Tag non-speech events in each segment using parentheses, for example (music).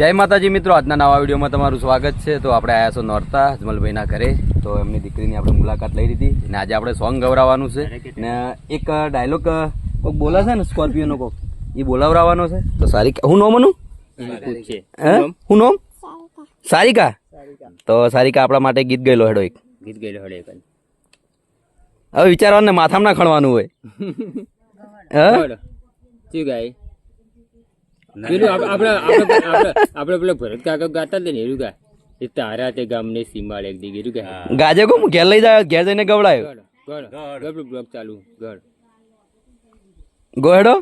જય માતાજી મિત્રો આજના નવા વિડીયોમાં તમારું સ્વાગત છે. તો આપણે આવ્યા છો નોરતા અજમલભાઈના ઘરે. તો એમની દીકરીની આપણે મુલાકાત લઈ લીધી અને આજે આપણે સોંગ ગવરાવવાનું છે. ને એક ડાયલોગ કોક બોલે છે ને સ્કોર્પિયોનો કોક? એ બોલાવરાવવાનો છે. તો સારી હું નોમ અનું હું? નોમ? સારિકા. તો સારિકા આપણા માટે ગીત ગયેલો હેડો એક. ગીત ગયેલો હેડો એક હવે વિચારવાનું માથામાં ના ખણવાનું હોય. (laughs) હા? શું ગાય? આપણે આપણે આપણે આપણે પેલા ભરત કાકા ગાતા હતા ને એરું ગા એ તારા તે ગામને સીમાડે એક દી ગીરું ગા ગાજે કો ઘેર લઈ જાય ઘેર જઈને ગવડાયો. ગળ ગળ ગળ બ્લોક ચાલુ ગળ ગો હેડો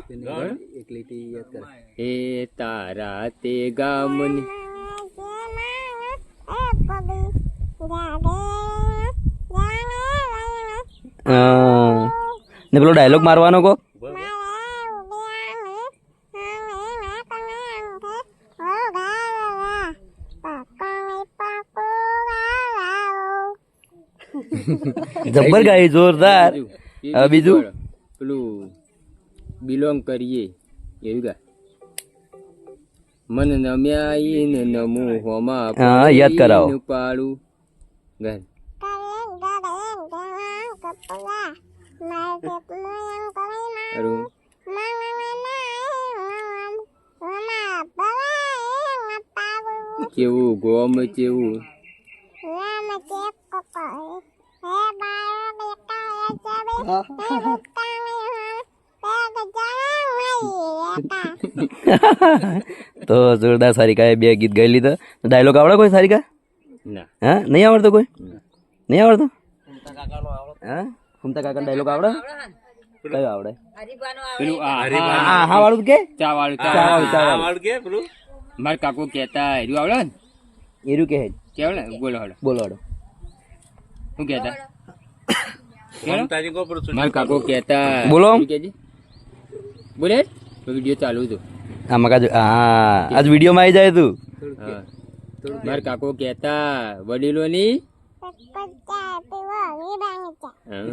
એ તારા તે ગામની ને પેલો ડાયલોગ મારવાનો કો? જબ્બર ગાય જોરદાર. હવે બીજું? પેલું બિલોંગ કરીએ એવું ગા મન નમ્યા ને નમો હોમા હા, યાદ કરાવો. પાડું ગાય. અરું કેવું ગોમ કેવું? (laughs) તો જોરદાર સારિકાએ બે ગીત ગાઈ લીધા. ડાયલોગ આવડે કોઈ સારિકા? ના. હા? નહીં આવડતો કોઈ? નહીં આવડતો? હા? ફૂમતા કાકા ડાયલોગ આવડે? કયો આવડે? પેલું હા વાળું કે? ચા વાળું ચા ચા વાળું. કે પેલું? વાળું કાકો કહેતા એરું આવડે ને? એરું કે કેવડે? બોલો હળો બોલો હડો શું કહેતા? મારા કાકો કહેતા બોલો. બોલે વીડિયો ચાલુ હતો. આ મકા હા આજ વિડીયોમાં આવી જાય તું. મારા કાકો કહેતા વડીલોની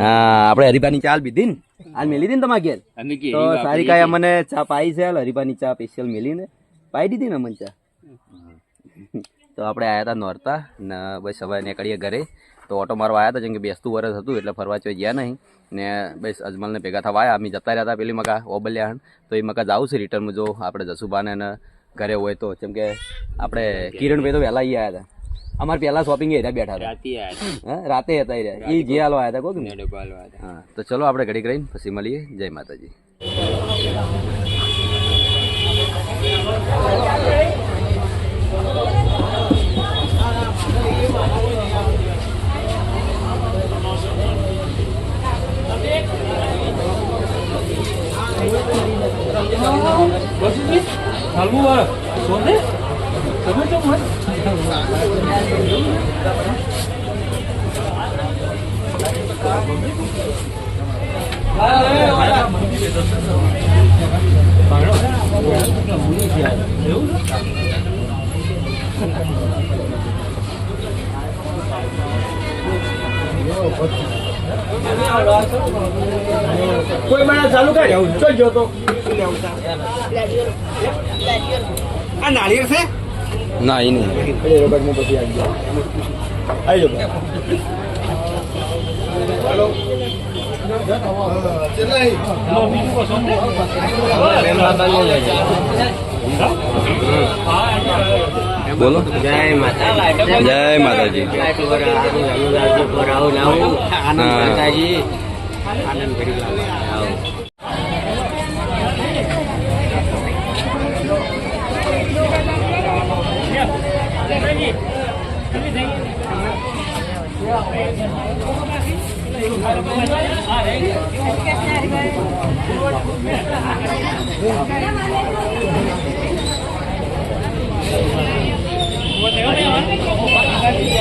આપણે હરીફાની ચાલ પીધી ને આજ મેલી હતી ને તમારા ઘેર? સારી કે અમને ચા પાઈ છે હાલ. હરીફાની ચા સ્પેશિયલ મેલીને પાઈ દીધી ને અમને ચા. તો આપણે આવ્યા હતા નોરતા ને બસ હવે નીકળીએ ઘરે. તો ઓટો મારવા આવ્યા હતા જેમ કે બેસતું વરસ હતું એટલે ફરવા ચોઈ ગયા નહીં. ને બસ અજમલને ભેગા થવા આવ્યા અમે જતા રહ્યા હતા પેલી મકા ઓબલ્યાહણ તો એ મકા જાવું છે રિટર્નમાં જો આપણે જસુભાને અને ઘરે હોય તો. જેમ કે આપણે કિરણભાઈ તો વહેલા આવ્યા હતા. અમારે પહેલા શોપિંગ એ બેઠા હતા. હા? રાતે હતા એ રહ્યા. જે હાલવા આવ્યા હતા કોક ને. હા તો ચલો આપણે ઘડીક રહીને પછી મળીએ. જય માતાજી. 멋있지? 잘 구워. 좋은데? 저번 좀 해. 아, 네, 맞아. 말로. 그냥 문이야. 매우 좋다. 이거 버티. કોઈ મને ચાલુ કરી? જવું ચલ જો તો. આ નાળિયેર છે? ના એ નહીં. પછી આવી ગયા. આવી લો હેલો બોલો. જય માતાજી. જય માતાજી. ஆனந்த் பெரியலாம்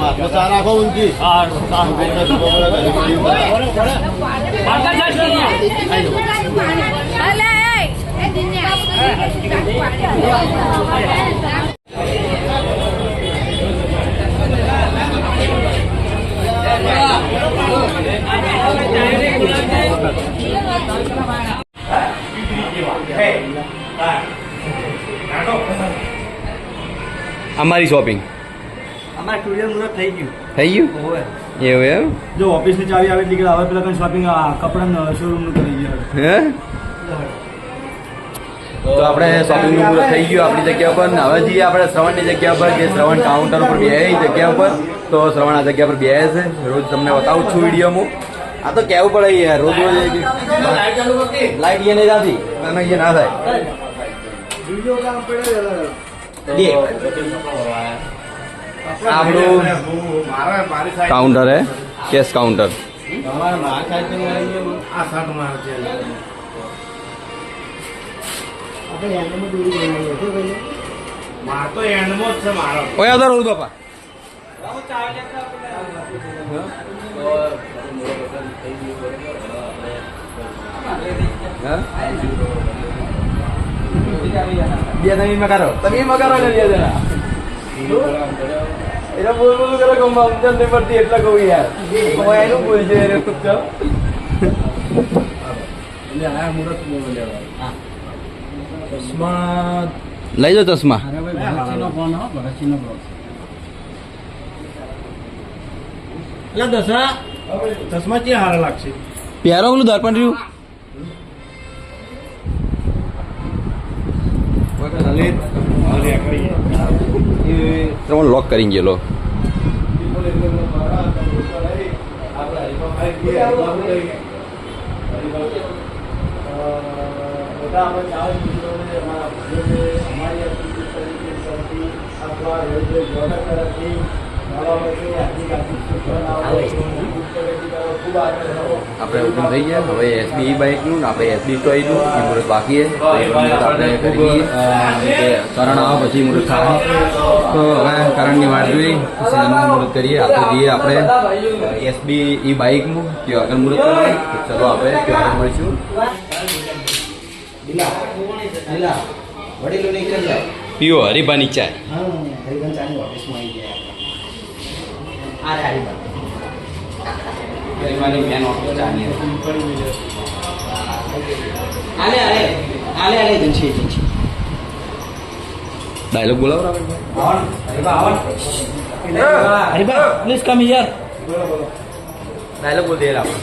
રાખો ઊંચી અમારી શોપિંગ અમારા સ્ટુડિયો મુહૂર્ત થઈ ગયું. થઈ ગયું? એવું એમ? જો ઓફિસની ચાવી આવે એટલે હવે પેલા શોપિંગ કપડા શોરૂમનું કરી ગયા હે? તો આપણે શોપિંગનું થઈ ગયું આપણી જગ્યા પર ને હવે જઈએ આપણે શ્રવણની જગ્યા પર જે શ્રવણ કાઉન્ટર પર બે જગ્યા પર તો શ્રવણ આ જગ્યા પર બે છે. રોજ તમને બતાવું છું વિડીયોમાં આ તો કેવું પડે યાર રોજ રોજ લાઈટ એ નહીં થતી. અને એ ના થાય. આપણું કાઉન્ટર હે? કેશ કાઉન્ટર મારતો એન્ડમો જ છે મારો ઓય આવતો રહું બાપા બે તમે મકારો તમે મકારો ને બે જણા એટલે બોલ બોલ કરે કે સમજણ નહીં પડતી એટલે કહું યાર. હવે એનું બોલ છે એને. ચલો લઈ જાઓ ચશ્મા. એટલે દસરા ચશ્મા ક્યાં હારા લાગશે? પ્યારો પેલું દર્પણ રહ્યું. એ તમે લોક કરી ગયેલો. આપણે ઓપન થઈ ગયા. હવે એસબી બાઇકનું ને આપણે એસબી ટોયનું એ મુહૂર્ત બાકી તો આપણે કરી કરણ આવે પછી મુહૂર્ત થાય. તો હવે કરણની વાત જોઈ પછી એનું મુહૂર્ત કરીએ. આપણે તો જઈએ આપણે એસબી ઈ બાઇકનું કે આગળ મુહૂર્ત કરીએ ચલો આપણે ત્યાં મળીશું. પીઓ હરિભાની ચાય. હરિભાની મેન ઓફિસ જંછી ડાયલોગ બોલાવો પ્લીઝ કમ હિયર ડાયલોગ બોલ દે આપણે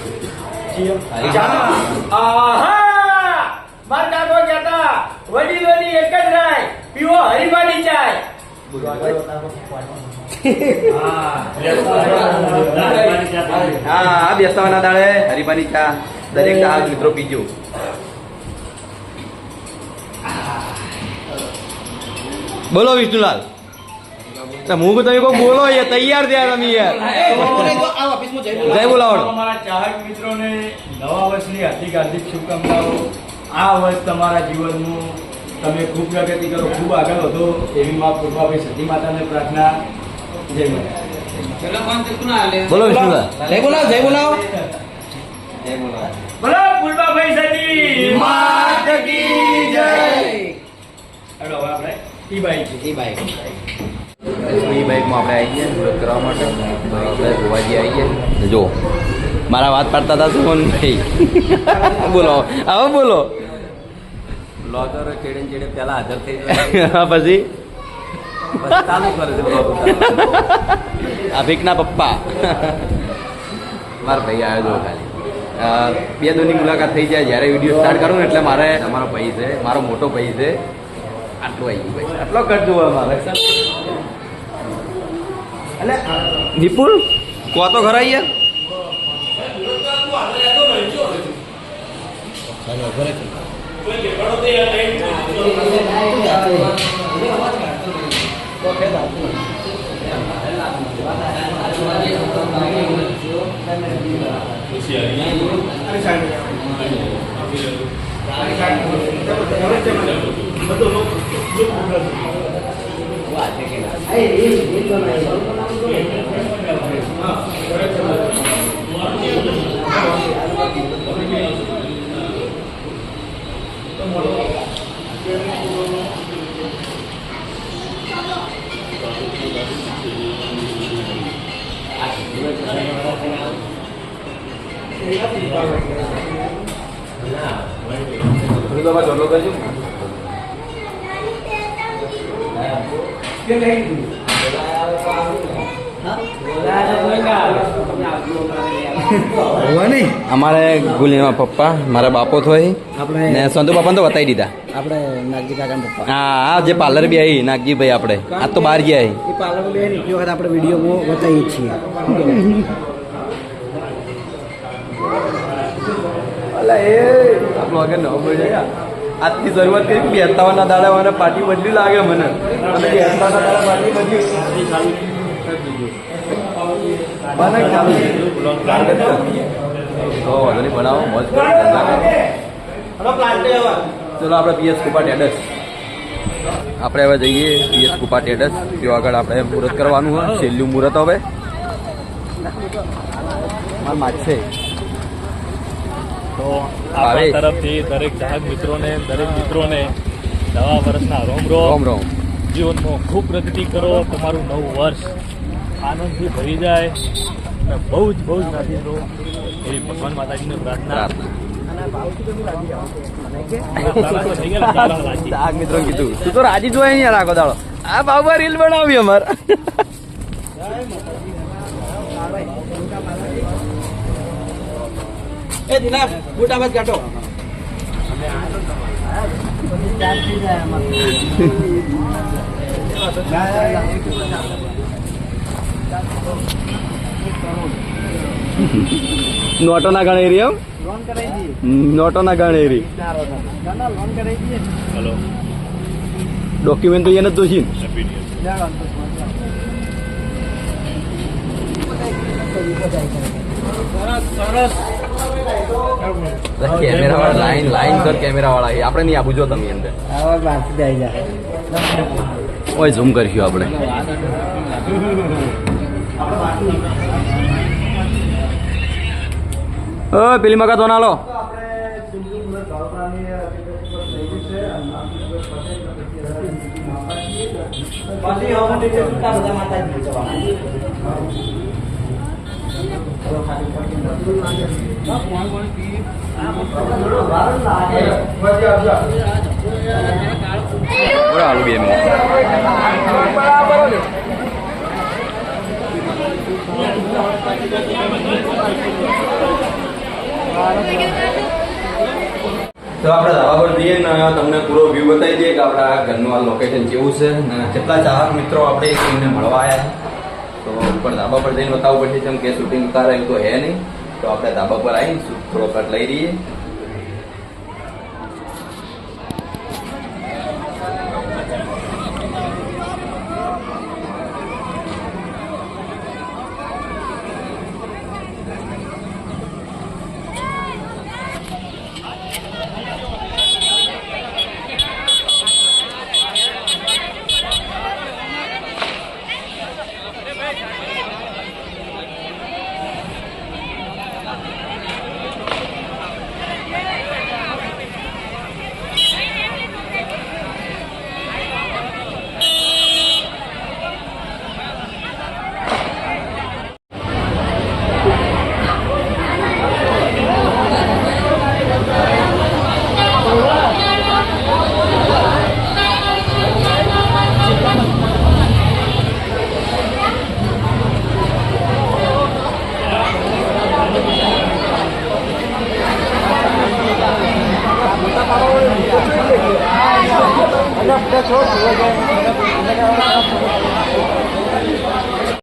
આહા! માર દાદો કહેતા વડીલોની એક જ રાય પીવો હરીબાની ચાય. હા, બેસવાના દાડે, હરિભાની ચા. દરેક ચા મિત્રો પીજો. બોલો વિષ્ણુલાલ. બોલો યાર, તૈયાર જય બોલાવડો હાર્દિક હાર્દિક શુભકામનાઓ. આ વર્ષ તમારા જીવનનું તમે ખૂબ પ્રગતિ કરો, ખૂબ આગળ વધો એવી મા પૂર્વાભાઈ સતી માતાને પ્રાર્થના. બોલો વિષ્ણુલાલ જય બોલાવો જય બોલાવો. બોલો પૂર્વાભાઈ સતી. માત કી જય. હેલો આપણે ઈ બાઈક ઈ બાઈક એ બાઈકમાં આપણે આવી ગયા કરવા માટે. આપણે ગોવાજી આવી ગયા જો મારા વાત પાડતા હતા સુમન ભાઈ (laughs) બોલો હવે બોલો. બ્લોગર ચેડે ને ચેડે પહેલા હાજર થઈ પછી? ચાલુ કરે છે અભિકના પપ્પા. મારા ભાઈ આવ્યો જો ખાલી. બે દોની મુલાકાત થઈ જાય જ્યારે વીડિયો સ્ટાર્ટ કરું ને એટલે મારે અમારો ભાઈ છે મારો મોટો ભાઈ છે આટલો આવી ગયો ભાઈ આટલો કટ જોવો મારે. એટલે વિપુલ કો તો ખરા યાર Wah, ini ini અમારે ગુલીના પપ્પા મારા બાપો થોય ને સંતુ બાપાને તો બતાવી દીધા. આપણે નાગજી કાકા પપ્પા. હા આ જે પાર્લર બી આવી નાગજીભાઈ આપણે. આ તો બહાર ગયા પાર્લર બે આપણે વીડિયો બતાવીએ છીએ. અલા એ આપણો આગળ ન બોલે આજથી શરૂઆત કરી બેસતાવાના દાડાવાના પાર્ટી બદલી લાગે મને અને બેસતાના દાડા પાર્ટી બદલી બને ચાલુ છે. તો વાંધો નહીં બનાવો મોજ કરો ધંધા કરો. ચલો આપણે પીએસ કુપા ટેડસ આપણે હવે જઈએ પીએસ કુપા ટેડસ ત્યાં આગળ આપણે મુહૂર્ત કરવાનું હોય છેલ્લું મુહૂર્ત હવે માર માગ છે તો. આપણા તરફથી દરેક ચાહક મિત્રોને દરેક મિત્રોને નવા વર્ષના રોમ રોમ. રોમ જીવનમાં ખૂબ પ્રગતિ કરો તમારું નવું વર્ષ આનંદથી ભરી જાય અને બહુ જ બહુ જ રાજી રહો એવી ભગવાન માતાજીને પ્રાર્થના. રાજી. ચાક મિત્રો કીધું. તું તો રાજી જોઈ નહીં રાખો દાડો. આ બાબા રીલ બનાવી અમાર. એ દિના બુટા બાદ કાઢો નોટો ના એમ લોન કરાવી દઈએ. નોટો ના ગણેરી ના લોન કરાવી દઈએ. હલો. ડોક્યુમેન્ટ તો એને જ ન્યૂ યર. કેમેરા વાળા લાઈન લાઈન સર કેમેરા વાળા. આપણે નહીં આપું જો તમે અંદર ઓય ઝૂમ કરીશું આપણે ઓ પેલી મગા તો ના લો પછી હવે મને કે શું કામ બધા માતાજી જવાના તો આપણે ધાબા પર જઈએ ને તમને પૂરો વ્યૂ બતાવી દઈએ કે આપણા ઘરનું આ લોકેશન કેવું છે. ને કેટલા ચાહક મિત્રો આપણે એમને મળવા આવ્યા છે. તો ઉપર ધાબા પર જઈને બતાવવું પડશે જેમ કે શૂટિંગ ઉતારાયું તો હે નહીં. તો આપણે ધાબા પર આવીને થોડો કટ લઈ રહીએ.